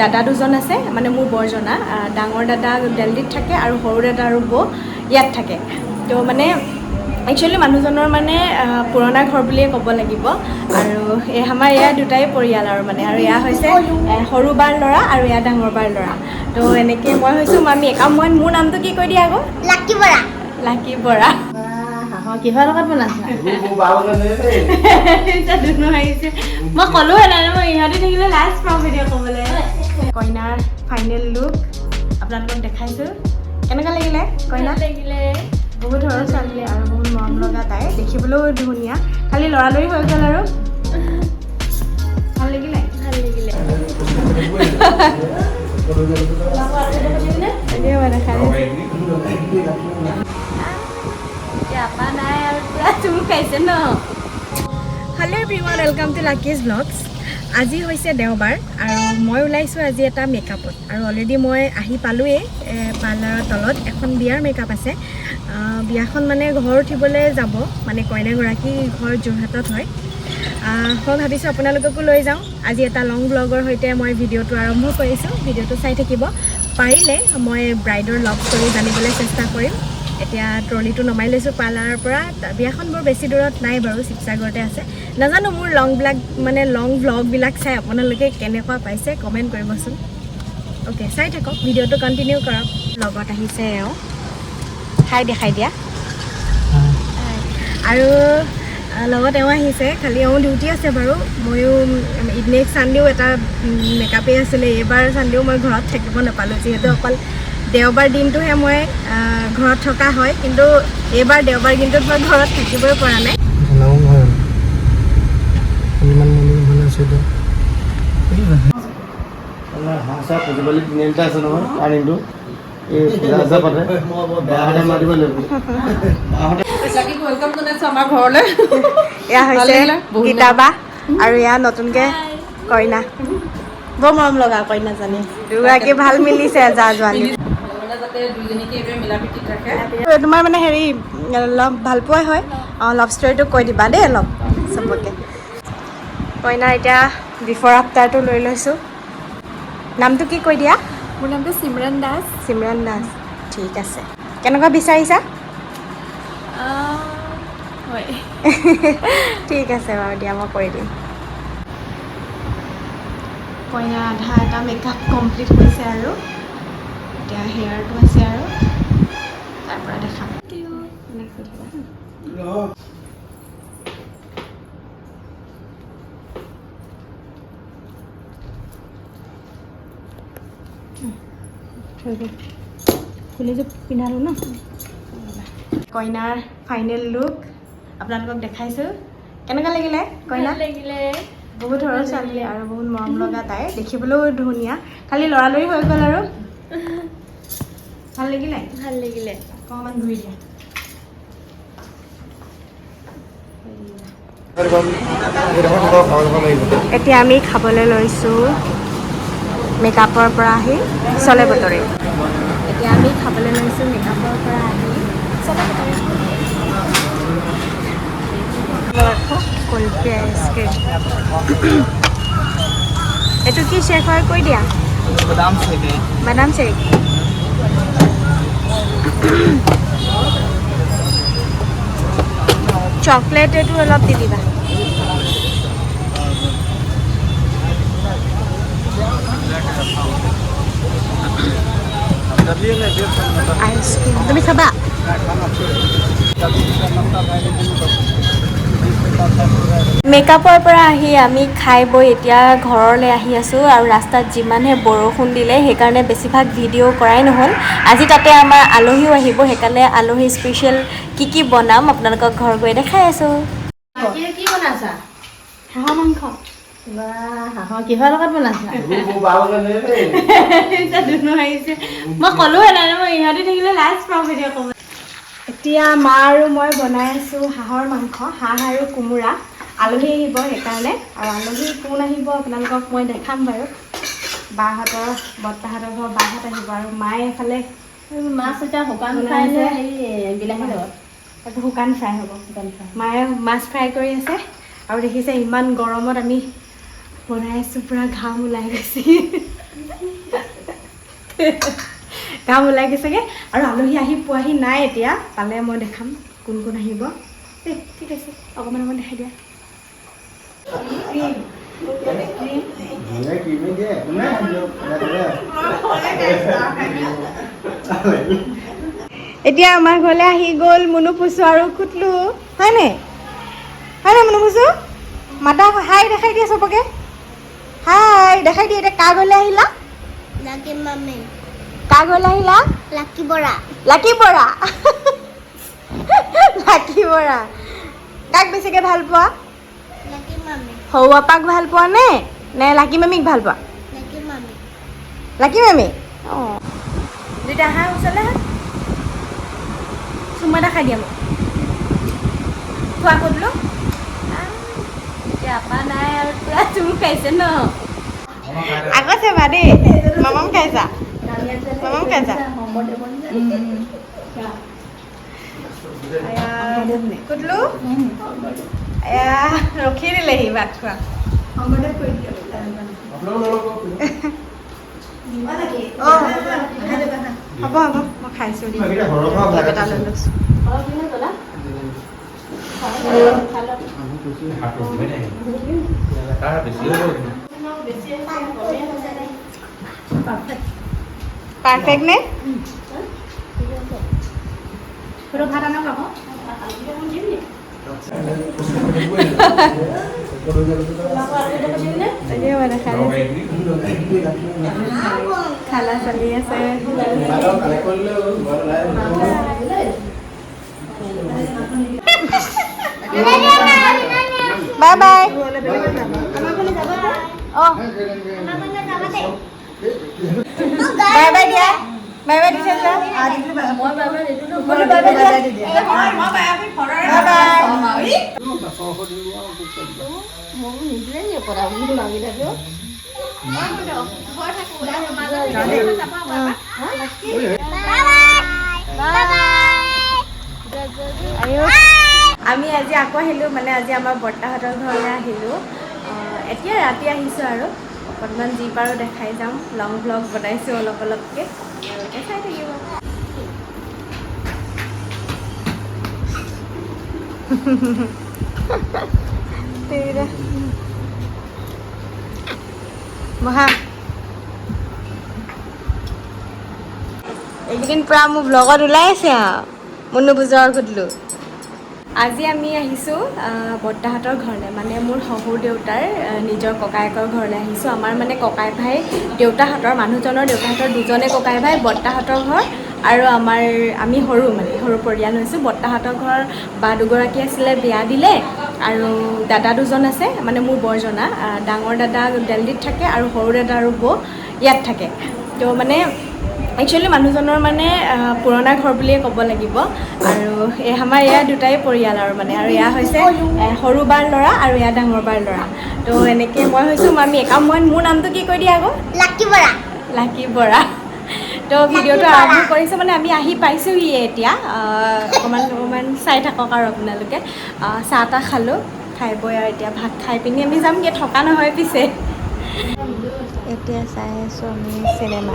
দাদা দুজন আছে মানে মোৰ বৰজনা ডাঙৰ দাদা দিল্লীত থাকে আৰু সৰু দাদা আৰু বৌ ইয়াত থাকে। তো মানে একচুৱেলি মানুহজনৰ মানে পুৰণা ঘৰ বুলিয়ে ক'ব লাগিব। আৰু এই আমাৰ এয়া দুটাই পৰিয়াল আৰু মানে আৰু এয়া হৈছে সৰু বাৰ ল'ৰা আৰু এয়া ডাঙৰ বাৰ ল'ৰা। তো এনেকৈ মই হৈছোঁ মামীয়েক আৰু মই মোৰ নামটো কি কৈ দিয়া আকৌ? লাকি বৰা। লাকি বৰা। কিহৰ লগত বনাইছা? মই ক'লোৱে নাই মই ইহঁতি থাকিলে লাষ্ট পাওঁ ভিডিঅ' ক'বলৈ। কইনাৰ ফাইনেল লুক আপোনালোকক দেখাইছোঁ। কেনেকুৱা লাগিলে কইনা? লাগিলে। বহুত সৰু ছোৱালী আৰু বহুত মৰম লগা তাই। দেখিবলৈও ধুনীয়া। খালি লৰালৰি হৈ গ'ল আৰু। ভাল লাগিলে? ভাল লাগিলে। Hello' everyone welcome to Lucky's vlogs আজি হৈছে দেওবাৰ আৰু মই ওলাইছোঁ আজি এটা মেকআপত আৰু অলৰেডি মই আহি পালোৱেই পাৰ্লাৰৰ তলত। এখন বিয়াৰ মেকআপ আছে। বিয়াখন মানে ঘৰ উঠিবলৈ যাব। মানে কইনাগৰাকী ঘৰ যোৰহাটত হয়। মই ভাবিছোঁ আপোনালোককো লৈ যাওঁ। আজি এটা লং ব্লগৰ সৈতে মই ভিডিঅ'টো আৰম্ভ কৰিছোঁ। ভিডিঅ'টো চাই থাকিব। পাৰিলে মই ব্ৰাইডৰ লভ ষ্টৰি জানিবলৈ চেষ্টা কৰিম। এতিয়া ট্ৰলিটো নমাই লৈছোঁ পাৰ্লাৰৰ পৰা। বিয়াখন বৰ বেছি দূৰত নাই বাৰু শিৱসাগৰতে আছে। নাজানো মোৰ লং ব্লাগ মানে লং ভ্লগবিলাক চাই আপোনালোকে কেনেকুৱা পাইছে কমেণ্ট কৰিবচোন। অ'কে চাই থাকক ভিডিঅ'টো কণ্টিনিউ কৰক। লগত আহিছে এওঁ। হাই দেখাই দিয়া। আৰু লগত এওঁ আহিছে খালি এওঁ ডিউটি আছে বাৰু। ময়ো নেক্সট ছানডেও এটা মেকআপেই আছিলে এইবাৰ ছানডেও মই ঘৰত থাকিব নাপালোঁ যিহেতু অকল দেওবাৰ দিনটোহে মই ঘৰত থকা হয় কিন্তু এইবাৰ দেওবাৰ দিনটোত মই ঘৰত থাকিবই পৰা নাই। আমাৰ ঘৰলৈ। এয়া হৈছে গীতাবা আৰু এয়া নতুনকৈ কইনা। বৰ মৰম লগা কইনাজনী। দুগৰাকী ভাল মিলিছে যা যোৱালী তোমাৰ মানে হেৰি লভ ভাল পোৱাই হয়। অঁ লভ ষ্টৰিটো কৈ দিবা দেই অলপ চবকে। কইনাৰ এতিয়া বিফৰ আফটাৰটো লৈ লৈছোঁ। নামটো কি কৈ দিয়া? মোৰ নামটো চিমৰন দাস। চিমৰন দাস ঠিক আছে। কেনেকুৱা বিচাৰিছা? হয়। ঠিক আছে বাৰু দিয়া মই কৰি দিম। কইনা আধা এটা মেকআপ কমপ্লিট হৈছে আৰু। এতিয়া হেয়াৰটো আছে আৰু। তাৰ পৰা দেখাম। এনেকৈ পিন্ধালোঁ ন? কইনাৰ ফাইনেল লুক আপোনালোকক দেখাইছোঁ। কেনেকুৱা লাগিলে কইনা? লাগিলে। বহুত সৰু ছোৱালী আৰু বহুত মৰম লগা তাই। দেখিবলৈও ধুনীয়া। খালি লৰালৰি হৈ গ'ল আৰু। ভালো লাগিলে? ভালো লাগিলে। অকণমান ধুই দিয়া। এতিয়া আমি খাবলৈ লৈছোঁ মেকআপৰ পৰা আহি চলে বতৰে। এতিয়া আমি খাবলৈ লৈছোঁ মেকআপৰ পৰা আহি চলে বতৰে। কুলফি আইচক্ৰীম এইটো কি শ্বেক হয়? কৈ দিয়া। বাদাম shake চকলেট এইটো অলপ দি দিবা আইচক্ৰীম তুমি খাবা মেকআপৰ পৰা আহি আমি খাই বৈ এতিয়া ঘৰলৈ আহি আছোঁ আৰু ৰাস্তাত যিমানহে বৰষুণ দিলে সেইকাৰণে বেছিভাগ ভিডিঅ' কৰাই নহ'ল। আজি তাতে আমাৰ আলহীও আহিব সেইকাৰণে আলহী স্পেচিয়েল কি কি বনাম আপোনালোকক ঘৰ গৈ দেখাই আছোঁ। কি বনাইছা? হাঁহৰ মাংস। বা হাঁহৰ কিহৰ লগত বনাইছা? এতিয়া ধুনু আহিছে। মই নাই মই ইহঁতি থাকিলে লাষ্ট পাওঁ ভিডিঅ' ক'ব এতিয়া মা আৰু মই বনাই আছোঁ হাঁহৰ মাংস হাঁহ আৰু কোমোৰা। আলহী আহিব সেইকাৰণে। আৰু আলহী কোন আহিব আপোনালোকক মই দেখাম বাৰু। বাহঁতৰ বৰ্তাহঁতৰ ঘৰ বাহঁত আহিব আৰু মায়ে এইফালে মাছ এতিয়া শুকান। ফ্ৰাই নে হেৰি বিলাহীৰ লগত? এইটো শুকান ফ্ৰাই হ'ব। শুকান ফ্ৰাই। মায়ে মাছ ফ্ৰাই কৰি আছে। আৰু দেখিছে ইমান গৰমত আমি বনাই আছোঁ পূৰা ঘাম ওলাই গৈছে। কাম ওলাই গৈছেগৈ আৰু আলহী আহি পোৱাহি নাই এতিয়া। পালে মই দেখাম কোন কোন আহিব। দেই ঠিক আছে। অকণমান অকণমান দেখাই দিয়া। এতিয়া আমাৰ ঘৰলৈ আহি গ'ল মুনু পুচু আৰু কুটলু হয়নে হয়নে মুনু পুচু? মাতা হাই দেখাই দিয়ে চবকে। হাই দেখাই দিয়ে। এতিয়া কাৰ ঘৰলৈ আহিলা? কাৰ ঘৰলৈ আহিলা? লাকি বৰা। লাকি বৰা। লাকি বৰা। কাক বেছিকৈ ভালো পোৱা? লাকি মামী। সৰু আপাক ভালো পোৱা নে? নে লাকি মামীক ভালো পোৱা? লাকি মামী। অঁ। দুইটা আহা ওচৰলৈ আহা চুমা এটা খাই দিয়া মোক। খোৱা ক'তলো আপা নাই আৰু। পুৰা চুম খাইছে ন? আকৌ চাবা দেই। মামাম খাইছা? মামাম খাইছা কুটলো ৰখি দিলেহি ভাত খোৱা হ'ব হ'ব মই খাইছোঁ দি এটা লৈ লৈছোঁ পাৰফেক্ট নে তাকে মানে খাই খালা চলি আছে বাই বাই অঁ বাই বাই দিয়া বাই বাই দিছে যা বোলো বাই বাই দিয়া বাই বাই আৰু আমি আজি আকৌ আহিলোঁ মানে আজি আমাৰ বৰ্তাহঁতৰ ঘৰলৈ আহিলোঁ। আহ, এতিয়া ৰাতি আহিছোঁ আৰু। অকণমান যি পাৰোঁ দেখাই যাম। লং ব্লগ বনাইছোঁ অলপ অলপকৈ। তেওঁলোকে চাই থাকিব। এইকেইদিন পূৰা মোৰ ব্লগত ওলাই আছে আৰু। মুনু বুজৰ সুধিলোঁ। আজি আমি আহিছোঁ আহ, বৰ্তাহঁতৰ ঘৰলৈ। মানে মোৰ শহুৰ দেউতাৰ নিজৰ ককায়েকৰ ঘৰলৈ আহিছোঁ। আমাৰ মানে ককাই ভাই দেউতাহঁতৰ মানুহজনৰ দেউতাহঁতৰ দুজনে ককাই ভাই বৰ্তাহঁতৰ ঘৰ আৰু আমাৰ আমি সৰু মানে সৰু পৰিয়াল হৈছোঁ। বৰ্তাহঁতৰ ঘৰ বা দুগৰাকী আছিলে বিয়া দিলে আৰু দাদা দুজন আছে মানে মোৰ বৰজনা। ডাঙৰ দাদা দেলহিত থাকে আৰু সৰু দাদা আৰু বৌ ইয়াত থাকে। তো মানে একচুৱেলি মানুহজনৰ মানে পুৰণা ঘৰ বুলিয়ে ক'ব লাগিব। আৰু এই আমাৰ এয়া দুটাই পৰিয়াল আৰু মানে আৰু এয়া হৈছে সৰু বাৰ ল'ৰা আৰু এয়া ডাঙৰ বাৰ ল'ৰা। তো এনেকৈ মই হৈছোঁ মামী একা মই মোৰ নামটো কি কৈ দিয়া আকৌ? লাকি বৰা। লাকি বৰা। তো ভিডিঅ'টো আৰম্ভ কৰিছোঁ মানে আমি আহি পাইছোঁহিয়ে এতিয়া। অকণমান অকণমান চাই থাকক আৰু আপোনালোকে। চাহ তাহ খালোঁ খাই বৈ আৰু এতিয়া ভাত খাই পিনি আমি যামগৈ থকা নহয় পিছে। এতিয়া চাই আছোঁ আমি cinema.